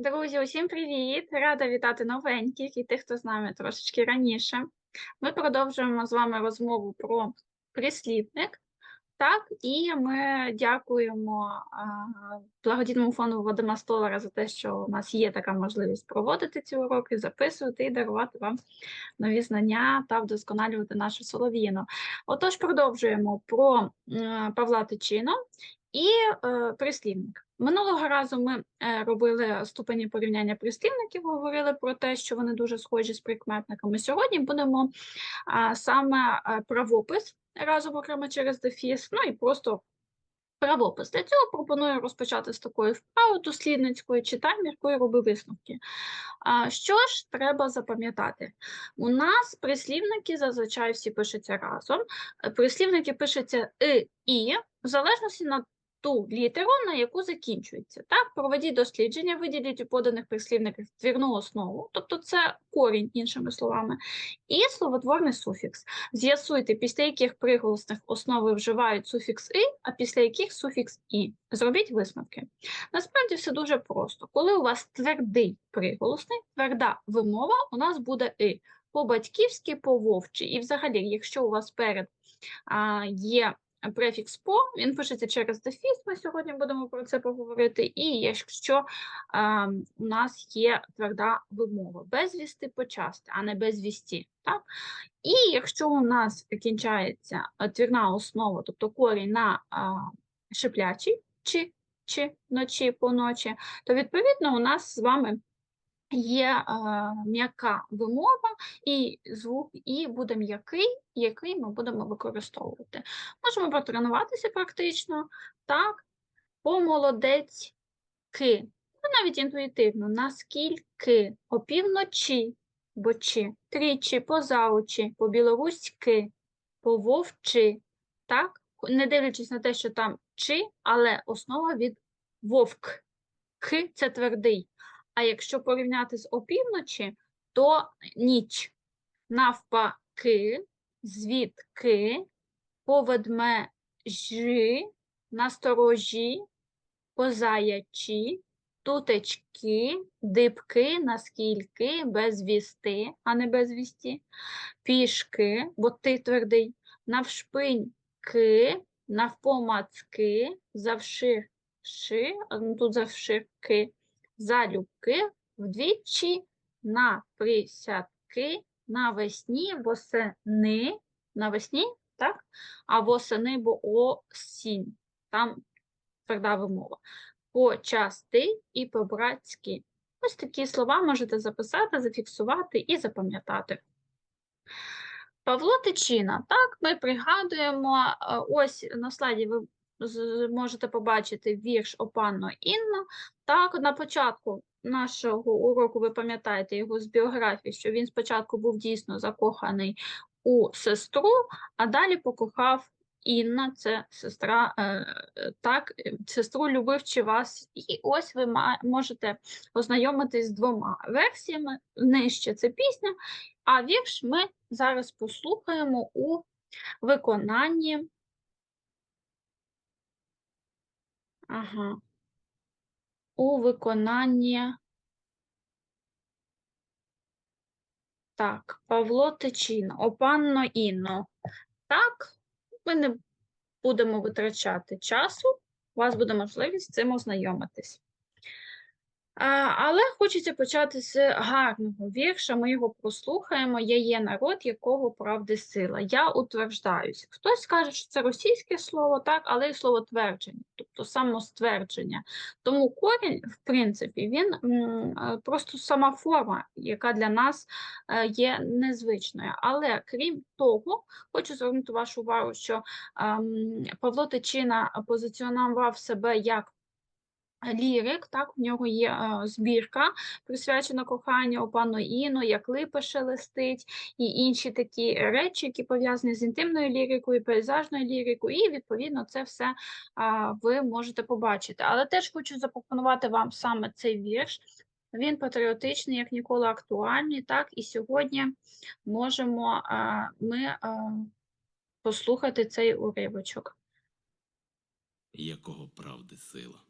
Друзі, усім привіт! Рада вітати новеньких і тих, хто з нами трошечки раніше. Ми продовжуємо з вами розмову про прислівник. Так, і ми дякуємо благодійному фонду Вадима Столара за те, що у нас є така можливість проводити ці уроки, записувати і дарувати вам нові знання та вдосконалювати нашу солов'їну. Отож, продовжуємо про Павла Тичину і е, прислівник. Минулого разу ми е, робили ступені порівняння прислівників, говорили про те, що вони дуже схожі з прикметниками. Сьогодні будемо а, саме е, правопис разом окремо через дефіс, ну і просто правопис. Для цього пропоную розпочати з такої вправи дослідницької, читай, міркуй, роби висновки. А, що ж треба запам'ятати? У нас прислівники зазвичай всі пишуться разом. Е, Прислівники пишуться «и», «і», в залежності на ту літеру, на яку закінчується. Так, проведіть дослідження, виділіть у поданих прислівниках твірну основу, тобто це корінь, іншими словами, і словотворний суфікс. З'ясуйте, після яких приголосних основи вживають суфікс «и», а після яких суфікс «і». Зробіть висновки. Насправді все дуже просто. Коли у вас твердий приголосний, тверда вимова, у нас буде «и». По-батьківськи, по-вовчі. І взагалі, якщо у вас перед а, є префікс по, він пишеться через дефіс, ми сьогодні будемо про це поговорити. І якщо а, у нас є тверда вимова, безвісти почасти, а не безвісті. Так? І якщо у нас кінчається твірна основа, тобто корінь на а, шиплячий, чи, чи, ночі, поночі, то відповідно у нас з вами є е, м'яка вимова і звук, і буде м'який, який ми будемо використовувати. Можемо потренуватися практично, так, помолодець ки. Ну, навіть інтуїтивно, наскільки, опівночі, бочі, тричі, позаочі, по-білоруськи, по-вовчи, так? Не дивлячись на те, що там чи, але основа від вовк. К це твердий. А якщо порівняти з опівночі, то ніч. Навпаки, звідки, поведмежі, насторожі, позаячі, тутечки, дибки, наскільки, безвісти, а не безвісті, пішки, бо ти твердий, навшпиньки, навпомацки, завширши, ну, тут завширки, залюбки, вдвічі, на присядки, навесні, восени, навесні, так? А восени, бо осінь, там тверда вимова. По-части і по-братськи. Ось такі слова можете записати, зафіксувати і запам'ятати. Павло Тичина, так, ми пригадуємо, е, ось на слайді ви можете побачити вірш Опанно Інно. Так, на початку нашого уроку ви пам'ятаєте його з біографії, що він спочатку був дійсно закоханий у сестру, а далі покохав Інна, це сестра, е, е, так, е, сестру любив чи вас. І ось ви можете ознайомитись з двома версіями. Нижче це пісня, а вірш ми зараз послухаємо у виконанні. Ага. У виконанні. Так, Павло Тичина, Опанно Інно. Так, ми не будемо витрачати часу, у вас буде можливість з цим ознайомитись. Але хочеться почати з гарного вірша. Ми його прослухаємо. Я є народ, якого правди сила. Я утверждаюсь. Хтось скаже, що це російське слово, так, але й слово твердження, тобто самоствердження. Тому корінь, в принципі, він е, просто сама форма, яка для нас е, є незвичною. Але крім того, хочу звернути вашу увагу, що ем, Павло Тичина позиціонував себе як лірик, так, в нього є е, збірка, присвячена коханню пану Іну, як липа шелестить, і інші такі речі, які пов'язані з інтимною лірикою, пейзажною лірикою, і відповідно це все а, ви можете побачити. Але теж хочу запропонувати вам саме цей вірш. Він патріотичний, як ніколи актуальний, так, і сьогодні можемо а, ми а, послухати цей уривочок. якого правди сила.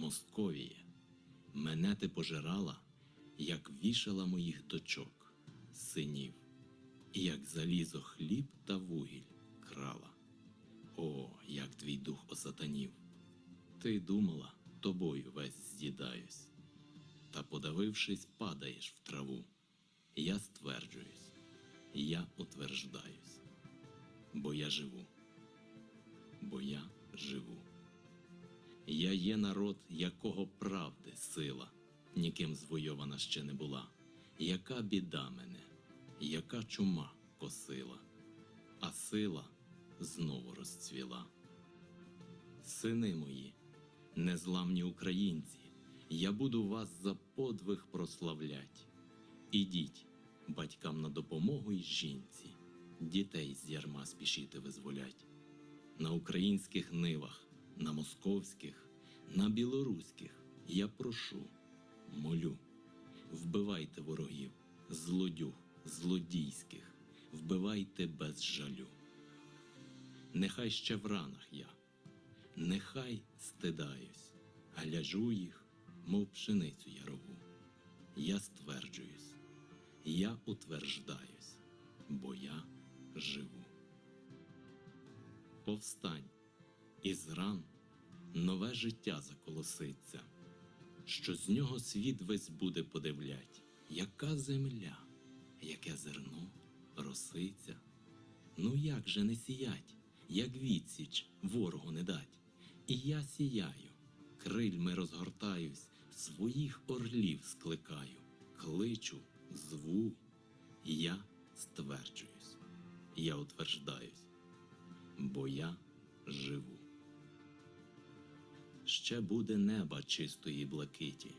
Московіє, мене ти пожирала, як вішала моїх дочок, синів, і як залізо хліб та вугіль крала. О, як твій дух осатанів! Ти думала, тобою весь з'їдаюсь, та, подавившись, падаєш в траву. Я стверджуюсь, я утверждаюсь, бо я живу, бо я живу. Я є народ, якого правди сила, ніким звойована ще не була. Яка біда мене, яка чума косила, а сила знову розцвіла. Сини мої, незламні українці, я буду вас за подвиг прославлять. Ідіть, батькам на допомогу й жінці, дітей з ярма спішити визволять. На українських нивах, на московських, на білоруських я прошу, молю, вбивайте ворогів, злодюг, злодійських, вбивайте без жалю. Нехай ще в ранах я, нехай стидаюсь, гляджу їх, мов пшеницю ярову. Я стверджуюсь, я утверждаюсь, бо я живу. Повстань, із ран нове життя заколоситься, що з нього світ весь буде подивлять, яка земля, яке зерно роситься. Ну як же не сіять, як відсіч ворогу не дать. І я сіяю, крильми розгортаюсь, своїх орлів скликаю, кличу, зву, я стверджуюсь, я утверждаюсь, бо я живу. Ще буде неба чистої блакиті,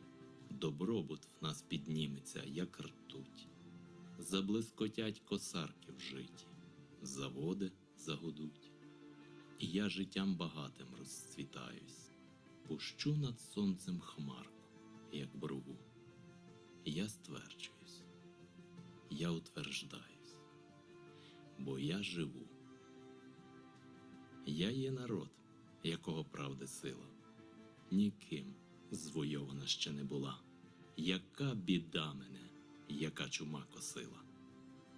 добробут в нас підніметься, як ртуть. Заблискотять косарки в житті, заводи загудуть. І я життям багатим розцвітаюсь, пущу над сонцем хмарку, як брову. Я стверджуюсь, я утверждаюсь, бо я живу. Я є народ, якого правди сила, ніким звойована ще не була. Яка біда мене, яка чума косила,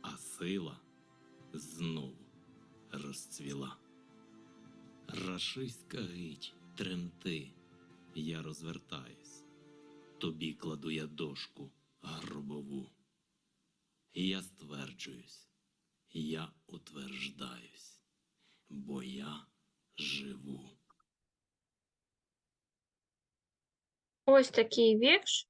а сила знову розцвіла. Рашиська гить, тремти, я розвертаюсь, тобі кладу я дошку гробову. Я стверджуюсь, я утверждаюсь, бо я живу. Ось такий вірш,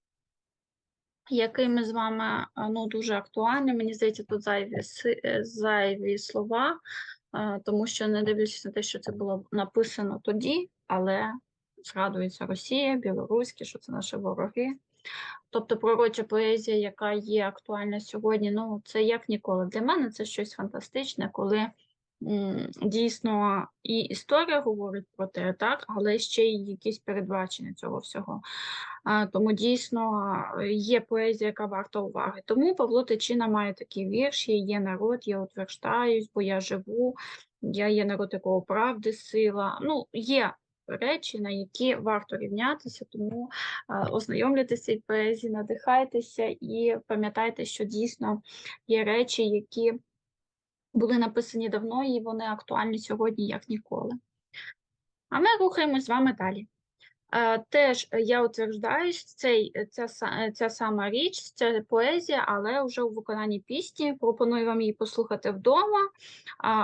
який ми з вами е, ну, дуже актуальний. Мені здається, тут зайві, е, зайві слова, е, тому що не дивлячись на те, що це було написано тоді, але згадується Росія, білоруські, що це наші вороги. Тобто пророча поезія, яка є актуальна сьогодні, ну це як ніколи. Для мене це щось фантастичне, коли дійсно і історія говорить про те, так, але ще й якісь передбачення цього всього. Тому дійсно є поезія, яка варта уваги. Тому Павло Тичина має такі вірші: є народ, я утверждаюсь, бо я живу, я є народ, якого правди сила. Ну, є речі, на які варто рівнятися, тому а, ознайомлюйтеся із поезією, надихайтеся і пам'ятайте, що дійсно є речі, які були написані давно, і вони актуальні сьогодні як ніколи. А ми рухаємось з вами далі. Теж е, я утверждаюсь, цей, е, ця, е, ця сама річ, це поезія, але вже у виконанні пісні. Пропоную вам її послухати вдома,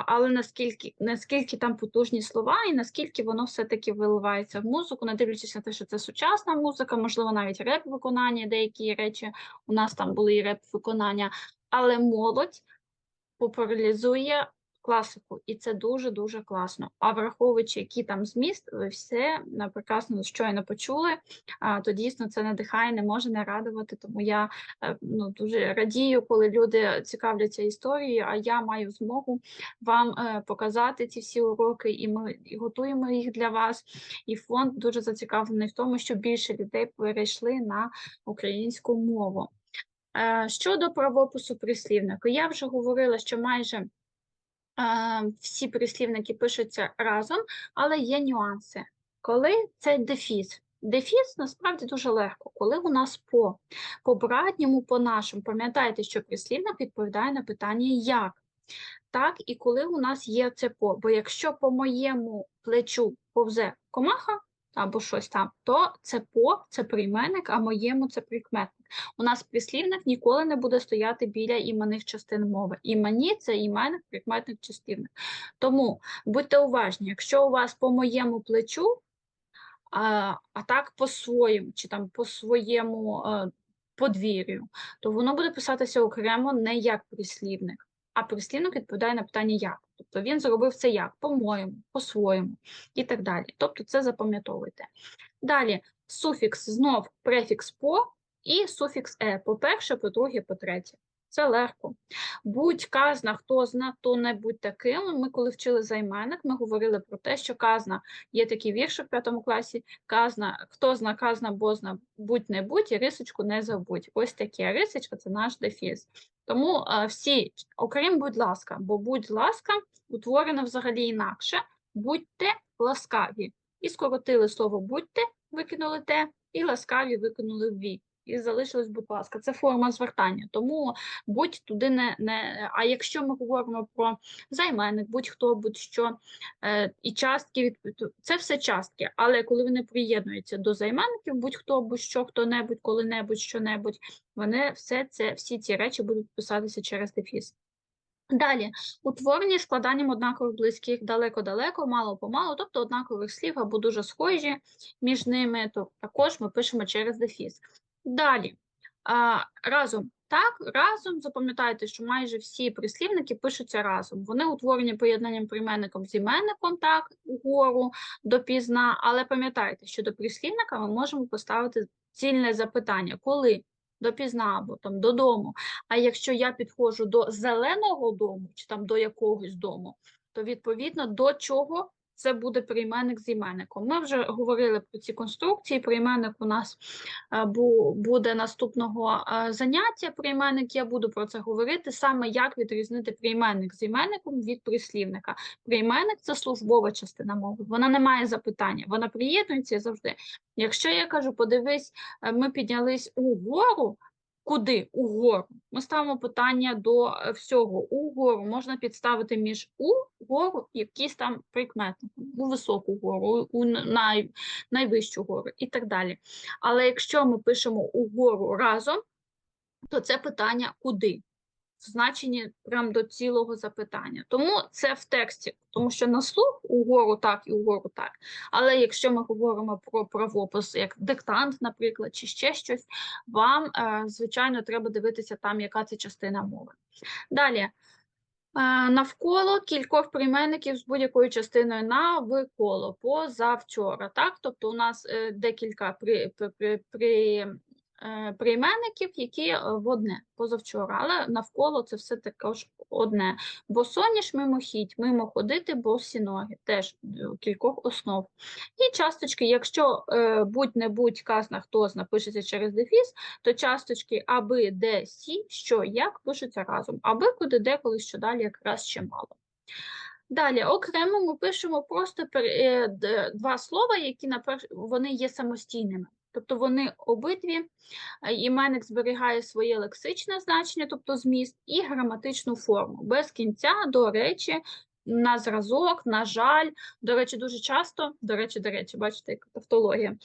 але наскільки, наскільки там потужні слова і наскільки воно все-таки виливається в музику, не дивлячись на те, що це сучасна музика, можливо, навіть реп-виконання, деякі речі у нас там були і реп-виконання, але молодь популяризує класику, і це дуже-дуже класно. А враховуючи, який там зміст, ви все е, прекрасно щойно почули, то дійсно це надихає, не може не радувати. Тому я е, ну, дуже радію, коли люди цікавляться історією, а я маю змогу вам е, показати ці всі уроки, і ми готуємо їх для вас. І фонд дуже зацікавлений в тому, щоб більше людей перейшли на українську мову. Щодо правопису прислівника, я вже говорила, що майже всі прислівники пишуться разом, але є нюанси. Коли це дефіс. Дефіс насправді дуже легко, коли у нас по, по братньому, по нашому. Пам'ятайте, що прислівник відповідає на питання як. Так, і коли у нас є це по. Бо якщо по моєму плечу повзе комаха або щось там, то це по це прийменник, а моєму це прикметник. У нас прислівник ніколи не буде стояти біля іменних частин мови. Імені це іменник, прикметник, числівник. Тому будьте уважні, якщо у вас по моєму плечу, а, а так по-своєму, чи там по своєму е, подвір'ю, то воно буде писатися окремо не як прислівник, а прислівник відповідає на питання як. Тобто він зробив це як, по-моєму, по-своєму і так далі. Тобто це запам'ятовуйте. Далі суфікс знов префікс по і суфікс е. По-перше, по-друге, по-третє. Це легко. Будь казна, хто зна, то не будь таким. Ми, коли вчили займенник, ми говорили про те, що казна є такий вірш у п'ятому класі. Казна, хто зна, казна, бо зна, будь і рисочку не забудь. Ось таке рисочка це наш дефіс. Тому а, всі, окрім, будь ласка, бо будь ласка, утворено взагалі інакше. Будьте ласкаві. І скоротили слово будьте, викинули те, і ласкаві викинули ві. І залишилось, будь ласка, це форма звертання. Тому будь туди не, не. А якщо ми говоримо про займенник, будь-хто, будь-що е, і частки це все частки. Але коли вони приєднуються до займенників, будь-хто, будь-що, хто-небудь, коли-небудь, що-небудь, вони все це, всі ці речі будуть писатися через дефіс. Далі утворення складанням однакових близьких далеко-далеко, мало-помалу, тобто однакових слів або дуже схожі між ними, то також ми пишемо через дефіс. Далі а, разом. Так, разом запам'ятайте, що майже всі прислівники пишуться разом. Вони утворені поєднанням прийменником з іменником, так, угору, допізна, але пам'ятайте, що до прислівника ми можемо поставити цільне запитання, коли допізна або там додому. А якщо я підходжу до зеленого дому чи там до якогось дому, то відповідно до чого це буде прийменник з іменником. Ми вже говорили про ці конструкції. Прийменник у нас е, буде наступного е, заняття. Прийменник я буду про це говорити саме як відрізнити прийменник з іменником від прислівника. Прийменник це службова частина мови. Вона не має запитання, вона приєднується завжди. Якщо я кажу, подивись, е, ми піднялись угору. Куди угору? Ми ставимо питання до е, всього. Угору можна підставити між угору і якісь там прикмети, у високу гору, у най, найвищу гору і так далі. Але якщо ми пишемо угору разом, то це питання куди? В значенні прям до цілого запитання. Тому це в тексті, тому що на слух угору так і угору так. Але якщо ми говоримо про правопис, як диктант, наприклад, чи ще щось, вам, е, звичайно, треба дивитися там, яка це частина мови. Далі. Е, Навколо кількох прийменників з будь-якою частиною на в коло позавчора. Так? Тобто у нас е, декілька при, при, при, прийменників, які е, в одне позавчора, але навколо це все також одне. Босоніж мимохідь, мимо ходити, босі ноги, теж е, кількох основ. І часточки, якщо е, будь-не-будь казна, хто зна пишеться через дефіс, то часточки аби, де, сі, що, як пишуться разом. Аби, куди, де, коли, що далі, якраз ще мало. Далі, окремо ми пишемо просто е, два слова, які вони є самостійними. Тобто вони обидві, е, іменник зберігає своє лексичне значення, тобто зміст, і граматичну форму. Без кінця, до речі, на зразок, на жаль, до речі, дуже часто, до речі, до речі, бачите, як тавтологія.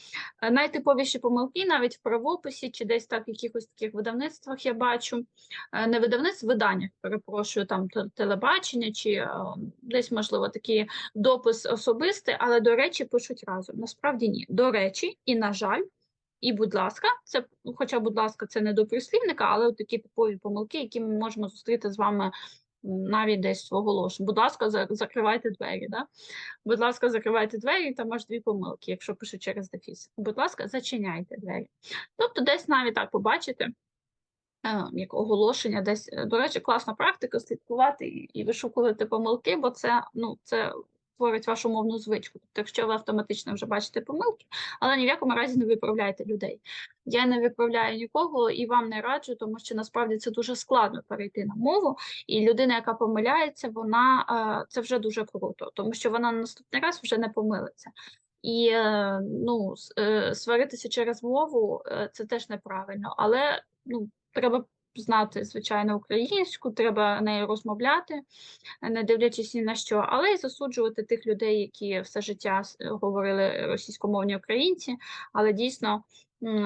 Е, Найтиповіші помилки навіть в правописі чи десь так в якихось таких видавництвах я бачу, е, не видавництв, виданнях, перепрошую, там телебачення чи десь, можливо, такий допис особистий, але, до речі, пишуть разом. Насправді ні. До речі, і, на жаль, і, будь ласка, це, ну, хоча, будь ласка, це не до прислівника, але такі типові помилки, які ми можемо зустріти з вами навіть десь оголошень. Будь ласка, закривайте двері. Да? Будь ласка, закривайте двері, там аж дві помилки, якщо пишу через дефіс. Будь ласка, зачиняйте двері. Тобто, десь навіть так побачите, е, як оголошення, десь, е, до речі, класна практика слідкувати і вишукувати помилки, бо це, ну, це творить вашу мовну звичку. Тобто, якщо ви автоматично вже бачите помилки, але ні в якому разі не виправляйте людей. Я не виправляю нікого і вам не раджу, тому що насправді це дуже складно перейти на мову, і людина, яка помиляється, вона е, це вже дуже круто, тому що вона на наступний раз вже не помилиться. І е, ну, е, сваритися через мову це теж неправильно, але ну, треба знати, звичайно, українську, треба нею розмовляти, не дивлячись ні на що, але й засуджувати тих людей, які все життя говорили російськомовні українці. Але дійсно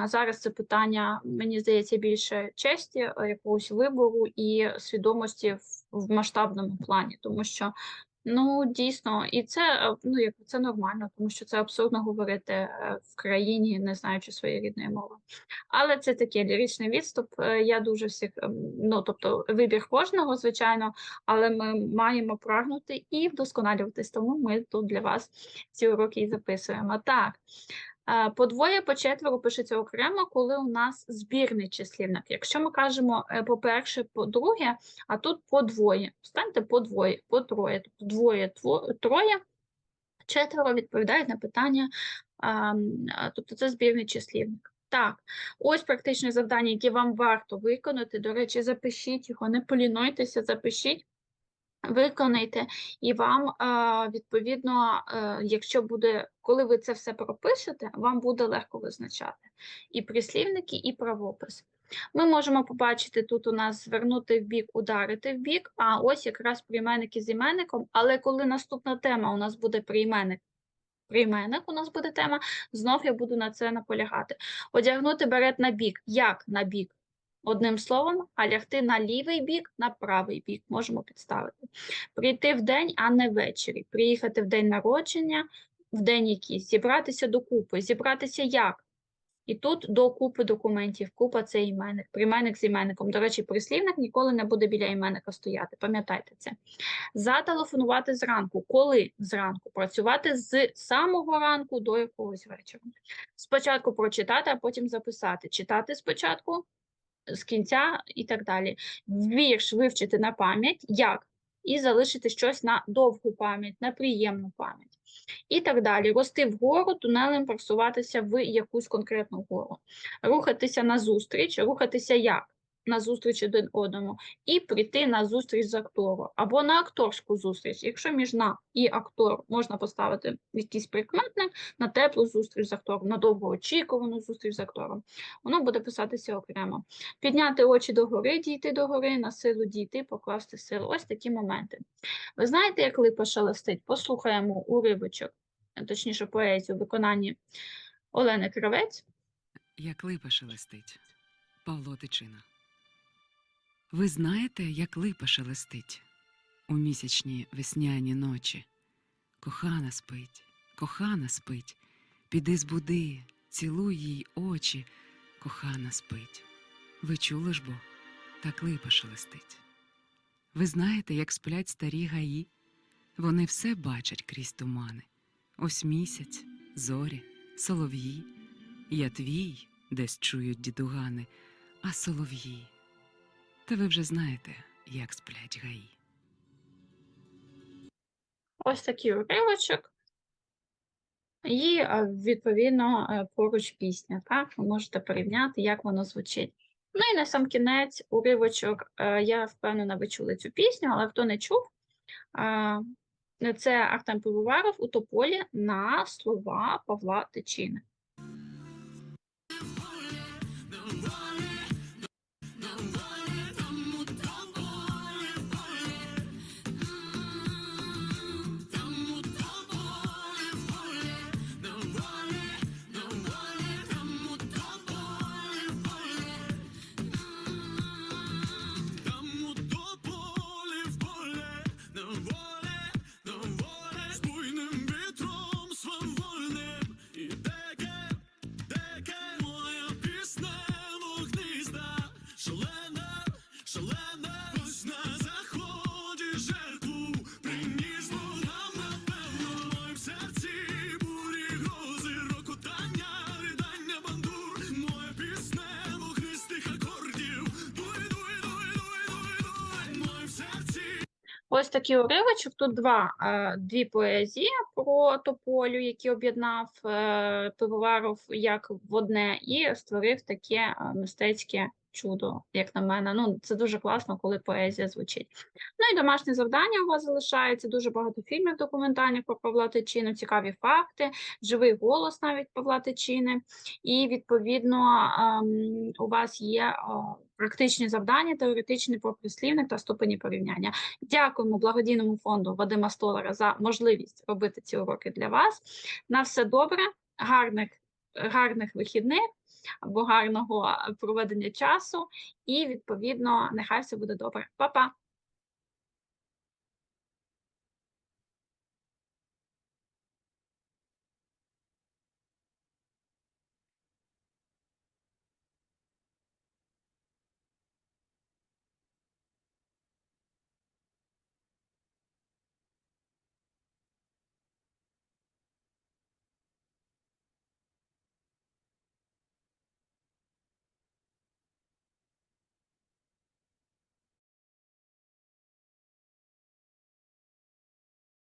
зараз це питання, мені здається, більше честі, е, якогось вибору і свідомості в масштабному плані, тому що. Ну, дійсно, і це е, ну як це нормально, тому що це абсурдно говорити е, в країні, не знаючи своєї рідної мови. Але це такий ліричний відступ. Е, Я дуже всіх, ем, ну тобто вибір кожного, звичайно, але ми маємо прагнути і вдосконалюватись, тому ми тут для вас ці уроки і записуємо. Так. Е, По двоє, по четверо пишеться окремо, коли у нас збірний числівник. Якщо ми кажемо е, по перше, по друге, а тут по двоє. Станьте по двоє, по троє, тобто двоє, троє, четверо відповідають на питання, а, тобто це збірний числівник. Так, ось практичне завдання, яке вам варто виконати. До речі, запишіть його, не полінуйтеся, запишіть. Виконайте, і вам відповідно, е, якщо буде, коли ви це все пропишете, вам буде легко визначати і прислівники, і правопис. Ми можемо побачити тут у нас звернути в бік, ударити в бік, а ось якраз прийменники з іменником. Але коли наступна тема у нас буде прийменник, прийменник у нас буде тема, знов я буду на це наполягати. Одягнути берет на бік. Як на бік? Одним словом, а лягти на лівий бік, на правий бік можемо підставити. Прийти в день, а не ввечері. Приїхати в день народження, в день якийсь, зібратися докупи. Зібратися як? І тут до купи документів. Купа це іменник, прийменник з іменником. До речі, прислівник ніколи не буде біля іменника стояти. Пам'ятайте це. Зателефонувати зранку. Коли зранку? Працювати з самого ранку до якогось вечора. Спочатку прочитати, а потім записати. Читати спочатку, з кінця і так далі. Вірш вивчити на пам'ять, як? І залишити щось на довгу пам'ять, на приємну пам'ять. І так далі. Рости вгору, тунелем просуватися в якусь конкретну гору. Рухатися назустріч, рухатися як? Назустріч один одному, і прийти на зустріч з актором, або на акторську зустріч. Якщо між на і актор можна поставити якийсь прикметник на теплу зустріч з актором, на довгоочікувану зустріч з актором, воно буде писатися окремо. Підняти очі догори, дійти догори, на силу дійти, покласти силу. Ось такі моменти. Ви знаєте, як липа шелестить? Послухаємо уривочок, точніше поезію в виконанні Олени Кравець. Як липа шелестить. Павло Тичина. Ви знаєте, як липа шелестить у місячні весняні ночі. Кохана спить, кохана спить, піди збуди, цілуй їй очі, кохана спить. Ви чули ж бо, так липа шелестить. Ви знаєте, як сплять старі гаї? Вони все бачать крізь тумани. Ось місяць, зорі, солов'ї. Я твій, десь чують дідугани, а солов'ї. Та ви вже знаєте, як сплять гаї. Ось такий уривочок. І, е, відповідно, е, поруч пісня. Так? Ви можете порівняти, як воно звучить. Ну і на сам кінець уривочок. е, Я впевнена, ви чули цю пісню, але хто не чув, це Артем Пивоваров у тополі на слова Павла Тичини. Ось такий уривочок. Тут два, е, дві поезії про тополю, які об'єднав е, Пивоваров як в одне, і створив таке е, мистецьке чудо, як на мене. Ну, це дуже класно, коли поезія звучить. Ну і домашнє завдання у вас залишається. Дуже багато фільмів документальних про Павла Тичину, цікаві факти, живий голос навіть Павла Тичини. І відповідно ем, у вас є практичні завдання, теоретичні про прислівник та ступені порівняння. Дякуємо благодійному фонду Вадима Столара за можливість робити ці уроки для вас. На все добре, гарних, гарних вихідних або гарного проведення часу, і відповідно нехай все буде добре. Па-па!